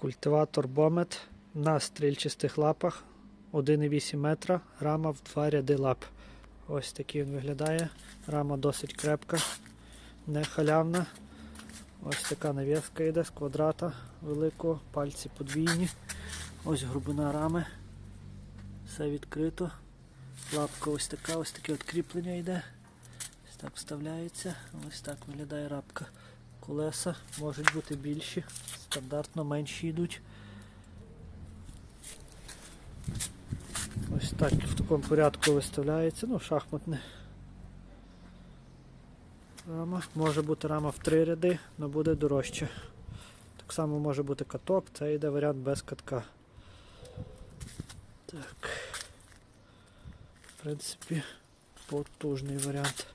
Культиватор Бомет на стрільчастих лапах 1,8 метра, рама в два ряди лап. Ось такий він виглядає. Рама досить крепка, не халявна. Ось така нав'язка йде з квадрата великого, пальці подвійні. Ось грубина рами. Все відкрито. Лапка ось така, ось таке от кріплення йде. Ось так вставляється. Ось так виглядає рапка. Колеса можуть бути більші, стандартно менші йдуть. Ось так в такому порядку виставляється, ну, шахматне. Рама. Може бути рама в три ряди, але буде дорожче. Так само може бути каток, це йде варіант без катка. Так. В принципі, потужний варіант.